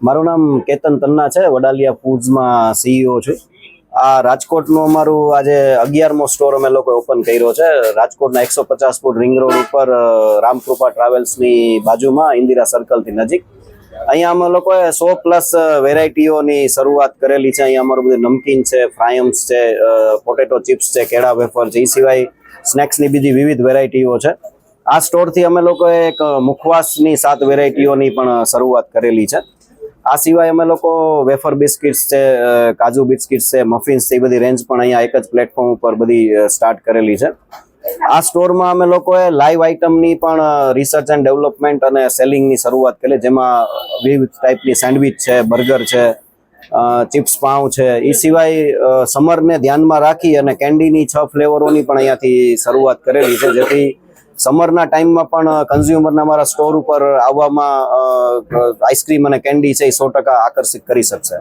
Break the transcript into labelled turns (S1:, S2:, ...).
S1: મારું નામ કેતન તન્ના છે, વડાલિયા ફૂડ્સમાં સીઈઓ છું. આ રાજકોટનું અમારું આજે અગિયારમો સ્ટોર અમે લોકો ઓપન કર્યો છે. રાજકોટના એકસો પચાસ ફૂટ રિંગ રોડ ઉપર રામકૃપા ટ્રાવેલ્સની બાજુમાં, ઇન્દિરા સર્કલથી નજીક. અહીંયા અમે લોકોએ સો પ્લસ વેરાયટીઓની શરૂઆત કરેલી છે. અહીંયા અમારું બધું નમકીન છે, ફ્રાયમ્સ છે પોટેટો ચિપ્સ છે, કેળા વેફર છે એ સિવાય સ્નેક્સની બીજી વિવિધ વેરાયટીઓ છે. આ સ્ટોરથી અમે લોકોએ એક મુખવાસની સાત વેરાયટીઓની પણ શરૂઆત કરેલી છે. આ સિવાય અમે લોકો વેફર બિસ્કિટ્સ છે કાજુ બિસ્કિટ્સ છે, મફિન્સ છે, એ બધી રેન્જ પણ અહીંયા એક જ પ્લેટફોર્મ ઉપર બધી સ્ટાર્ટ કરેલી છે. આ સ્ટોરમાં અમે લોકોએ લાઈવ આઇટમની પણ રિસર્ચ એન્ડ ડેવલપમેન્ટ અને સેલિંગની શરૂઆત કરી, જેમાં વિવિધ ટાઈપની સેન્ડવિચ છે બર્ગર છે ચિપ્સ પાઉં છે. એ સિવાય સમરને ધ્યાનમાં રાખી અને કેન્ડીની છ ફ્લેવરોની પણ અહીંયાથી શરૂઆત કરેલી છે, જેથી સમરના ટાઈમમાં પણ કન્ઝ્યુમરના અમારા સ્ટોર ઉપર આવવામાં આઈસ્ક્રીમ અને કેન્ડી છે એ સો ટકા આકર્ષિત કરી શકશે.